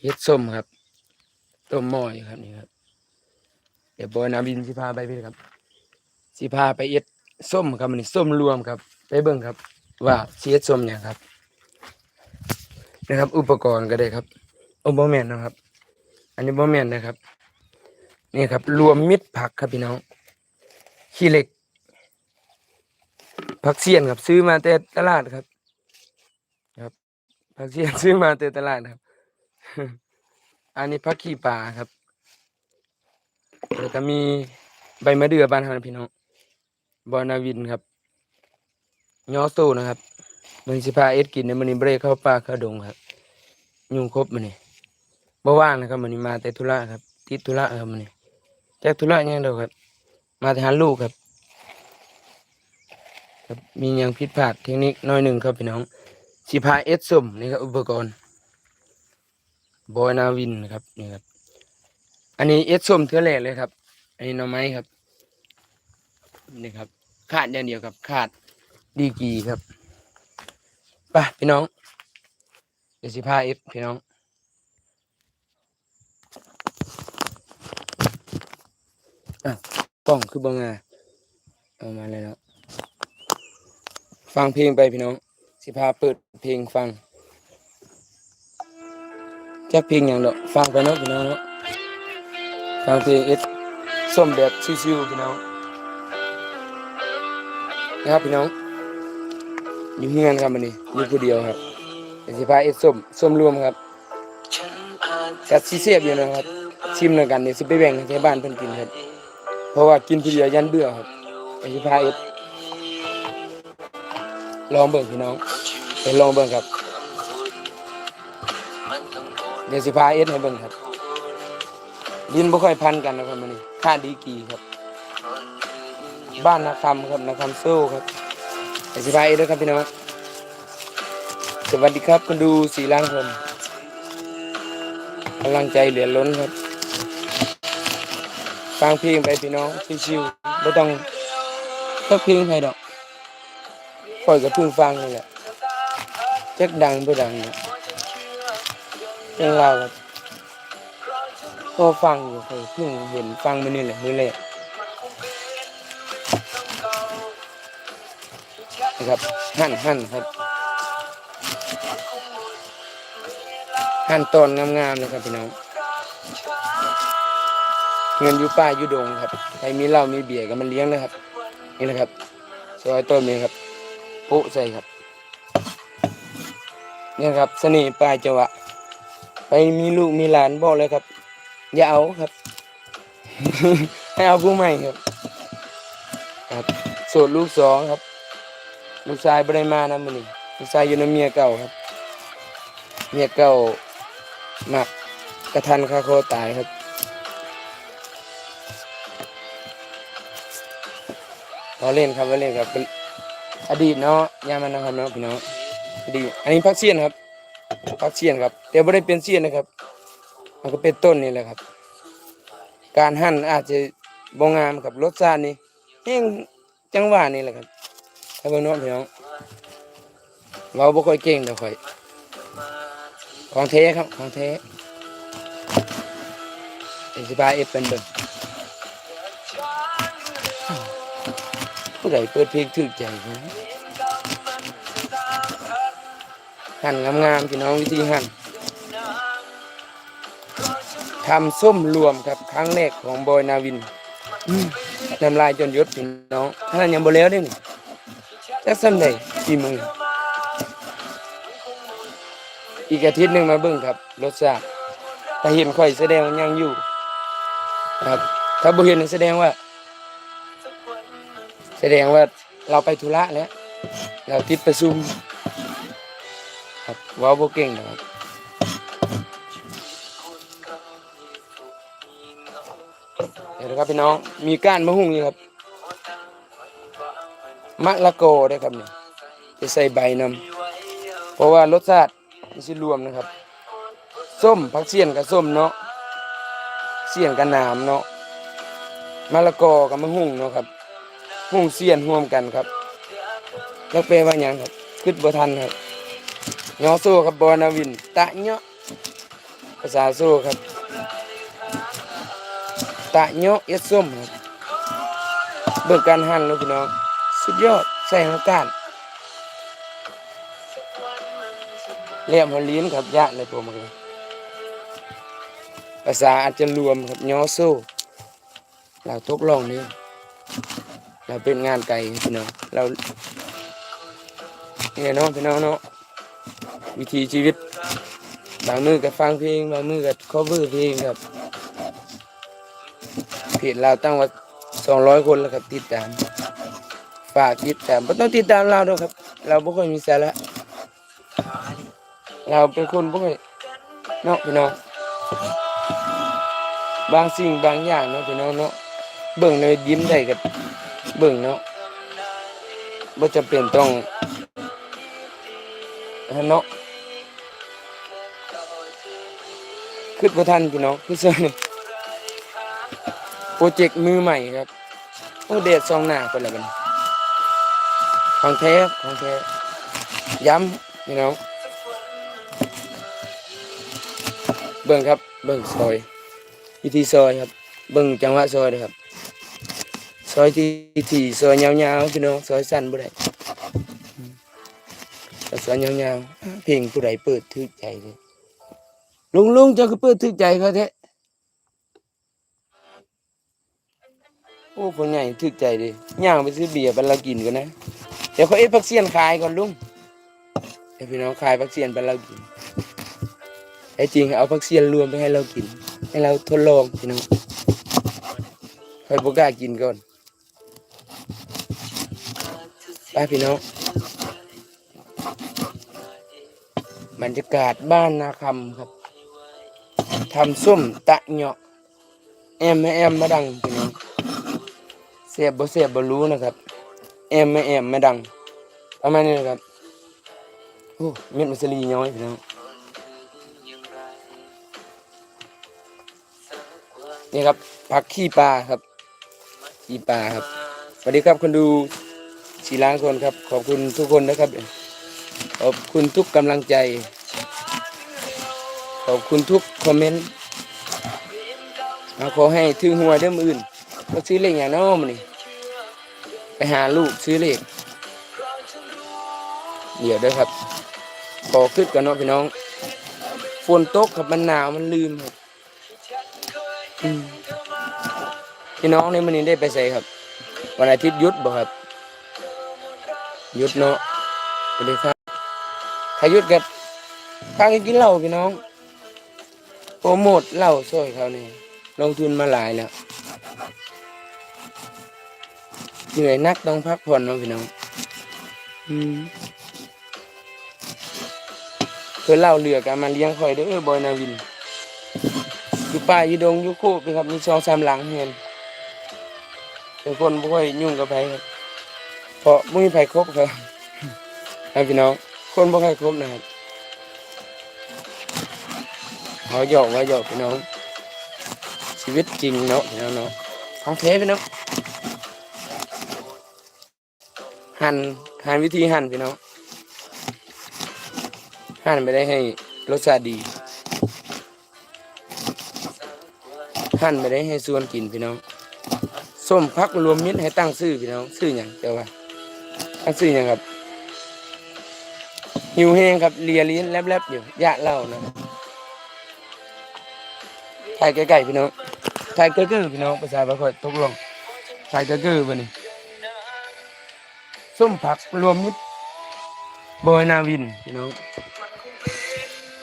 เฮ็ดส้มครับ ต้มหม้ออยู่ครับนี่ครับ เดี๋ยวบอยนาวินสิพาไปพี่ครับ สิพาไปเอ็ดส้มครับมันนี้ส้มรวมครับ ไปเบิ่งครับ ว่าสิเอ็ดส้มอย่างครับ นะครับ อุปกรณ์ก็ได้ครับโอ้บ่แมนนะครับ อันนี้บ่แมนนะครับ นี่ครับ รวมมิตรผักครับพี่น้องขี้เหล็กผักเสียนครับ ซื้อมาแต่ตลาดครับ ครับผักเสียนซื้อมาแต่ตลาดครับ อันนี้ผักขี้ปลาครับ แล้วก็มีใบมะเดื่อบ้านเฮานะพี่น้องบอนาวินครับยอโซนะครับมันสิพาเอ็ดกินในมันนี้เบรกเข้าป่าเข้าดงครับ ยุงครบมันนี่บ่ว่างนะครับมันนี้มาแต่ธุระครับติดธุระครับมันนี่แจ็คธุระยังเดียวครับ มาแต่หาลูกครับ ครับมีหยังผิดพลาดเทคนิคน้อยหนึ่งครับพี่น้องสิพาเอ็ดสมนี่ครับอุปกรณ์ บอนาวินนะครับนี่ครับ อันนี้เอ็ดส้มเทือแรกเลยครับ อันนี้หน่อไม้ครับนี่ครับ ขาดอย่างเดียวครับ ขาดดีกีครับไปพี่น้องเดี๋ยวสิพาเอ็ดพี่น้องอะกล้องคือบังงาเอามาเลยแล้วฟังเพลงไปพี่น้อง สิพาเปิดเพลงฟัง จักเพลงอย่างเดอกฟังไปเนาะพี่น้องเนาะฟังเพลงเอสส้มแบบชิวๆพี่น้องนะครับพี่น้อง อยู่เฮือนครับมันนี้อยู่ผู้เดียวครับเป็นสิพาเอสส้มส้มรวมครับกัดซีเสียบอยู่นะครับ ชิมแล้วกันเนี่ยสิไปแบ่งให้บ้านเพิ่อนกินครับ เพราะว่ากินผู้เดียวยันเบื่อครับเป็นสิพาเอสลองเบิ่งพี่น้องไปลองเบิ่งครับ เดี๋ยวสิพาเอสให้เบิ่งครับ ดินบ่ค่อยพันกันนะครับมันนี่ค่าดีกรีครับ บ้านนาคำครับนาคำโซ่ครับอธิบายด้วยครับพี่น้องสวัสดีครับคุณดูสีล้างผมกำลังใจเหลือล้นครับฟังเพลงไปพี่น้องชิวๆไม่ต้องเพิ่มเพลงให้ดอกคอยกับเพิ่งฟังนี่แหละจักดังบ่ดังเนี่ย เพลงเราก็ฟังอยู่เคยเพิ่งเห็นฟังมันนี่แหละมือแรกนะครับหั่นหั่นครับหั่นตอนงามๆเลยครับพี่น้องเงินอยู่ป้ายอยู่ดงครับใครมีเหล้ามีเบียร์ก็มันเลี้ยงนะครับ นี่นะครับซอยต้นนี้ครับปุใส่ครับนี่ครับเสน่ห์ปลายจังหวะ ไปมีลูกมีหลานบอกเลยครับ อย่าเอาครับ ให้เอาผู้ใหม่ครับ ครับโสดลูกสองครับ ลูกชายบ่ได้มานะมื้อนี้ลูกชายอยู่ในเมียเก่าครับ เมียเก่ามักกระทันคาโคตายครับเราเล่นครับเราเล่นครับ อดีตเนาะยามันนะครับเนาะพี่น้องอดีตอันนี้พักเสียนครับ พักเสียนครับ แต่ไม่ได้เป็นเสียนนะครับ มันก็เป็นต้นนี่แหละครับ การหั่นอาจจะบงามกับรสชาตินี่แห้งจังหวะนี่แหละครับถ้าเบิ่งเน้องพี่น้องเราบ่ค่อยเก่งเท่าค่อย ของแท้ครับของแท้อธิบาเอฟเป็นเบิ่งผู้ใดเปิดเพลงถึกใจนะ หั่นงามๆพี่น้องวิธีหั่นทำส้มรวมครับครั้งแรกของบอยนาวินน้ำลายจนยดพี่น้องถ้านยังบ่แล้วด้นี่จักสำใดกี่มืออีกอาทิตย์หนึ่งมาเบิ่งครับรสชาติถ้าเห็นค่อยแสดงยังอยู่ครับ ถ้าบ่เห็นแสดงว่า แสดงว่าเราไปธุระแล้ว เราติดประชุม ครับว้าบ่เก่งนะครับเดี๋ยวนะครับพี่น้องมีก้านมะฮุ่งนี่ครับมะละกอได้ครับนี่จะใส่ใบนำเพราะว่ารสชาติมันสิรวมนะครับ ส้มผักเสียนกับส้มเนาะเสียนกับนามเนาะมะละกอกับมะฮุ่งเนาะครับฮุ่งเสียนร่วมกันครับแล้วแปลว่าหยังครับคิดบ่ทันครับ ยอโซ่กับบอนาวิน ตะเนาะภาษาโซ่ครับ ตะเนาะเอ็ดส้มครับเบิกการหั่นแล้วพี่น้อง สุดยอดใส่น้ำตาลเรียมหัวลิ้นครับยะเลยผมครับภาษาอาจจะรวมครับยอโซ่เราทดลองนี่เราเป็นงานไก่พี่น้องเราเนี่ยเนาะพี่น้องเนาะ วิธีชีวิต บางมือก็ฟังเพลง บางมือก็ cover เพลงครับเพจเราตั้งว่าสองร้อยคนแล้วครับติดตาม ฝากติดตามไม่ต้องติดตามเราด้วยครับ เราไม่ค่อยมีสาระเราเป็นคนไม่ค่อยเนาะพี่น้องบางสิ่งบางอย่างเนาะพี่น้องเนาะเบิ่งเลยยิ้มได้กับเบิ่งเนาะบ่จะเป็นต้องเนาะ ขึ้นประทันพี่น้องขึ้นเสื้อนี่โปรเจกต์มือใหม่ครับ โอ้เดดซองหน้าไปแล้วกันของแท้ครับของแท้ย้ำพี่น้องเบิ่งครับเบิ่งซอยวิธีซอยครับเบิ่งจังหวะซอยเลยครับซอยที่ที่ซอยยาวๆพี่น้องซอยสั้นบ่ได้แต่ซอยยาวๆเพลงผู้ใดเปิดทึกใจเลย ลุงลุงจ้าคือเปิดทึกใจเขาแท้โอ้คนใหญ่ทึกใจดิย่างไปซื้อเบียร์ไปเรากินกันนะ เดี๋ยวเขาเอ็ดพักเสียนขายก่อนลุงเดี๋ยวพี่น้องขายพักเสียนไปเรากินไอ้จริงเอาพักเสียนรวมไปให้เรากิน ให้เราทดลองพี่น้องค่อยบกล้ากินก่อนไปพี่น้องบรรยากาศบ้านนาคำครับ ทำส้มตะเหาะแอมไม่แอมไมาดังพี่น้องเสียบบ่เสียบบ่รู้นะครับ แอมไม่แอมไม่ดังประมาณนี้นะครับโอ้เม็ดมัสลีย้อยพี่น้องนี่ครับผักขี้ปลาครับขี้ปลาครับสวัสดีครับคนดูสี่ล้านคนครับ ขอบคุณทุกคนนะครับ ขอบคุณทุกกำลังใจ อบคุณทุกคอมเมนต์เอาขอให้ถึงหัวเด้อมอื่นก็ซื้อเลขอย่างน้อมนี่ไปหาลูกซื้อเลขเดี๋ยวด้อครับขอขึ้นกันเนาะพี่น้องฝนตกครับมันหนาวมันลืมครับพี่น้องในมันนี้ได้ไปใส่ครับ วันอาทิตย์ยุดบ่ครับยุดเนาะสวัสดีครับถ้ายุดกับพากันกินเหล้าพี่น้อง โปรโมทเหล้าซอยเขานี่ลงทุนมาหลายแล้วเหนื่อยนักต้องพักผ่อนเนาะพี่น้องอืมเพื่อเล่าเรือกันมาเลี้ยงคอยเด้อบอยนาวินอยู่ป่าอยู่ดงอยู่โคกครับมีสองสามหลังเห็นเป็นคนบ่ค่อยยุ่งกับไผครับเพราะไม่มีไผครบครับครับพี่น้องคนบ่ค่อยครบนะครับ เขาหยอกว่าหยอกพี่น้อง ชีวิตจริงเนาะพี่น้องเนาะของเทพี่น้องหั่นหั่นวิธีหั่นพี่น้องหั่นไปได้ให้รสชาติดีหั่นไปได้ให้ส่วนกินพี่น้องส้มพักรวมมิตรให้ตั้งชื่อพี่น้องชื่ออย่างเจ้าว่าตั้งชื่ออย่างครับหิวแห้งครับเลียลิ้นแลบๆอยู่ยะเล่านะ ถ่ายใกล้ๆพี่น้องถ่ายใกล้ๆพี่น้องภาษาบาค่อยตกลงถ่ายใกล้ๆบ่นี่ส้มผักรวมมิตรบอยนาวินพี่น้อง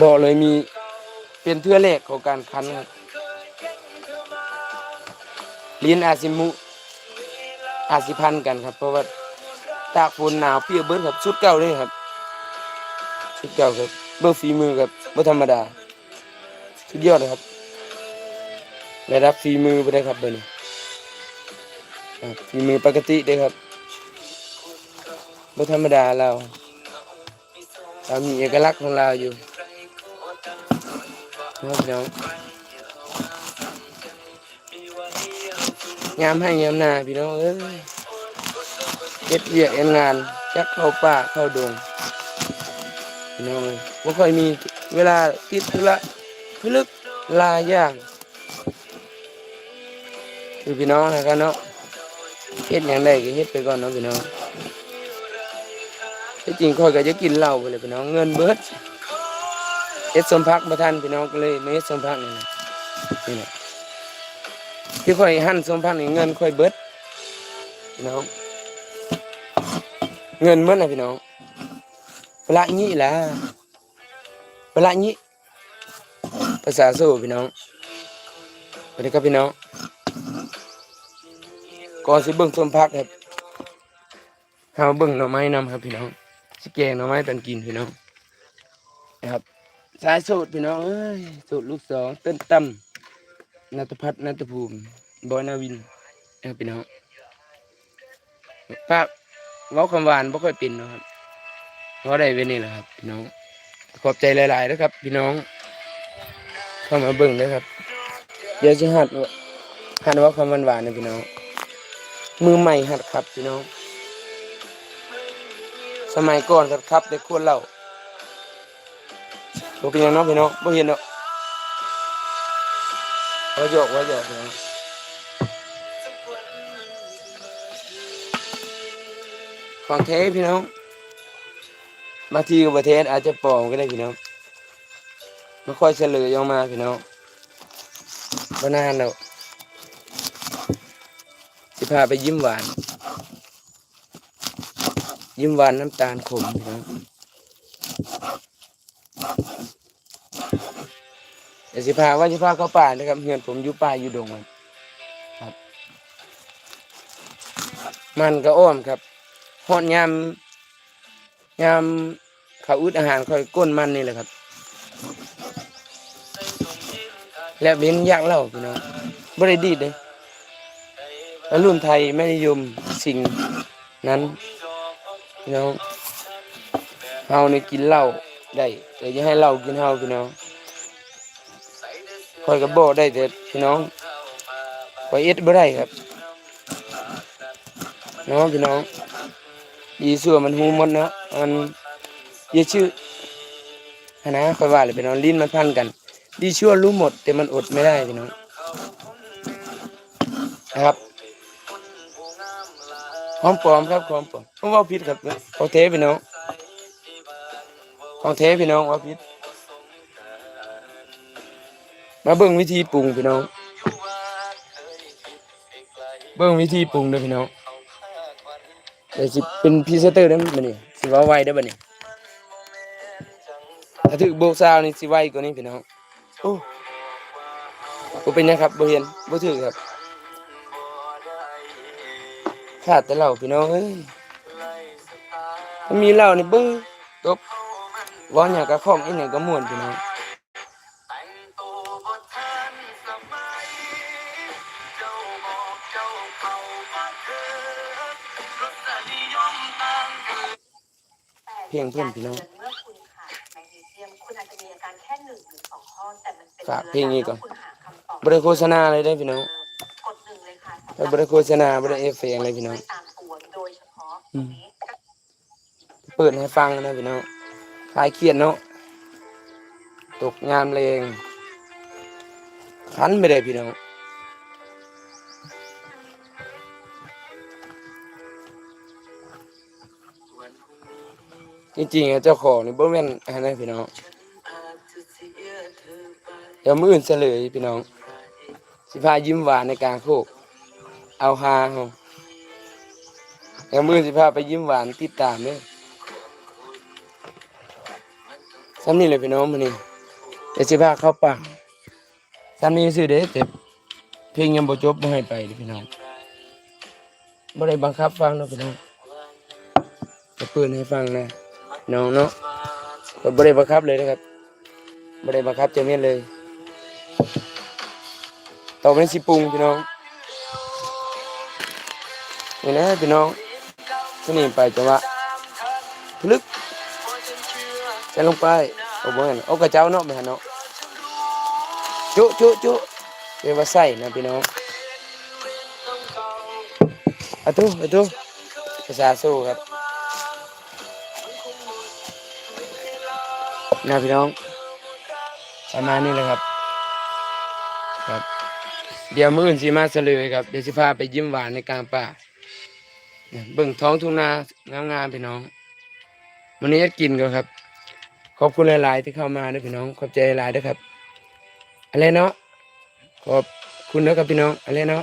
บอกเลยมีเป็นเทือแรกของการคันครับลิ้นอาจสิมุอาจสิพันกันครับ เพราะว่าตากฝนหนาวเปียกเบิ้ครับชุดเก่าเลยครับชุดเก่าครับเบิ่งฝีมือครับบ่ธรรมดาสุดยอดเลยครับ ได้รับฝีมือไปได้ครับเบอร์นี้ฝีมือปกติได้ครับไม่ธรรมดาเราเรามีเอกลักษณ์ของเราอยู่น้องพี่น้องยามให้ยามนาพี่น้องเอ้ยเอ็ดเวียกเอ็นงานจักเข้าป่าเข้าดงพี่น้องเอ้ยไม่ค่อยมีเวลาติดธุระพลึกลายอย่าง คือพี่น้องนะครับเนาะเฮ็ดหยังได้ก็เฮ็ดไปก่อนเนาะพี่น้องที่จริงค่อยก็จะกินเหล้าไปเลยพี่น้องเงินเบิดเฮ็ดสมพักบ่ทันพี่น้องก็เลยไม่เฮ็ดสมพักนี่นะนี่แหละที่ค่อยหั่นสมพักนี่เงินค่อยเบิดพี่น้องเงินเมื่อไหร่พี่น้องปลางี้ล่ะปลางี้ภาษาสู้พี่น้องสวัสดีครับพี่น้อง ก่อนสิเบิ่งส้มพักครับเฮาเบิ่งหน่อไม้นำครับพี่น้องสิแกงหน่อไม้ตันกินพี่น้องนะครับสายสูตรพี่น้องเอ้ยสูตรลูกสองเต้นต่ำนัทพัฒน์นัทภูมิบอยนาวินนะครับพี่น้องภาพเว้าคำหวานบ่ค่อยเป็นเนาะครับเพราะได้เว้นนี่แหละครับ พี่น้องขอบใจหลายๆนะครับ พี่น้องเข้ามาเบิ่งเลยครับเดี๋ยวจะหัดว่าหัดเว่าคำหวานๆนะพี่น้อง มือใหม่หัดครับพี่น้อง สมัยก่อนครับครับได้ขวดเหล้าบ่เป็นหยังเนาะพี่น้องบ่เห็นเนาะว่าหยอกว่าหยอกพี่น้องของแท้พี่น้องบางทีประเทศอาจจะปลอมก็ได้พี่น้องไม่ค่อยเฉลยออกมาพี่น้องบ่นานแล้วสิ พาไปยิ้มหวาน ยิ้มหวานน้ำตาลขมพี่น้องเดี๋ยวสิพาว่าสิพาเข้าป่านะครับเฮือนผมอยู่ป่าอยู่ดงครับครับมันก็อ้อมครับหอดยามยามเขาอึดอาหารค่อยก้นมันนี่แหละครับ และเว้นยากเล่าพี่น้องบริดีดเลย แล้วรุ่นไทยไม่นิยมสิ่งนั้นพี่น้องเฮาในกินเหล้าได้แต่อย่าให้เหล้ากินเฮาพี่น้องคอยกับบอกได้แต่พี่น้องคอยเอ็ดบ่ได้ครับน้องพี่น้องยีสัวมันหูหมดนะมันยอะชื่อหั้นนะคอยว่าเลยพี่น้องลิ้นมันพันกัน ดีชั่วรู้หมด แต่มันอดไม่ได้พี่น้องนะครับ ของปลอมครับของปลอมผมว่าผิดครับของเทพี่น้องของเทพี่น้องว่าผิดมาเบิ่งวิธีปรุงพี่น้อง เบิ่งวิธีปรุงด้อพี่น้องเดี๋ยวสิเป็นพรีเซนเตอร์ได้อบัดนี้สิว่าไวได้อบัดนี้ถ้าถึกโบกซาวนี่สิไวกว่านี้พี่น้องโอ้บ่เป็นหยังครับโบ่เห็นโบถือครับ ขาดแต่เหล้าพี่น้องเอ้ยมันมีเหล้านี่เบิ่งตบเว้าหยังก็คล่องอีหยังก็ม่วนพี่น้องเพลงเพิ่นพี่น้องเมื่อคุณขาดแมกนีเซียมคุณอาจจะมีอาการแค่หนึ่งหรือสองข้อแต่มันเป็นฝากเพลงนี้ก่อนคุณหาคำตอบบ่ได้โฆษณาเลยได้อพี่น้องกดหนึ่ง เลยค่ะแล้วบ่ได้โฆษณาบ่ได้เอฟเฟกต์อะไรพี่น้องเปิดให้ฟังนะพี่น้องคลายเครียดเนาะตกงามเลงคันไม่ได้พี่น้องจริงๆอะเจ้าของนี่บ่แม่นอันนั้พี่น้องเดี๋ยวมืออื่นเฉลยพี่น้อง สิพายิ้มหวานในกลางโคก เอาฮาเฮาเดี๋ยวมือสิพาไปยิ้มหวานติดตามเด้อซ้ำนี่เลยพี่น้องมันนี่เดี๋ยวสิพาเข้าป่าซ้ำนี่ซื้อเด้แต่เพลงยังบ่จบบ่ให้ไปเด้พี่น้องบ่ได้บังคับฟังเนาะพี่น้องจะเปิดให้ฟังนะน้องเนาะก็บ่ได้บังคับเลยนะครับบ่ได้บังคับจะเม่นเลยต่อไปสิปรุงพี่น้อง นี่นะพี่น้องสนี่ไปจังหวะพลึกใส่ลงไปโอ้บ่เห็นเอากระเจ้าเนาะไปหาเนาะจุจุจุเรียกว่าใส่นะพี่น้องอะตุอะตุภาษาสู้ครับนะพี่น้องประมาณนี้เลยครับ ครับ เดี๋ยวมื้ออื่นสิมาเฉลยครับ เดี๋ยวสิพาไปยิ้มหวานในกลางป่า เบิ่งท้องทุ่งนางามๆพี่น้อง วันนี้จะกินกันครับ ขอบคุณหลาย ๆ ที่เข้ามาด้วยพี่น้อง ขอบใจหลายๆด้วยครับ อะไรเนาะ ขอบคุณนะครับพี่น้อง อะไรเนาะ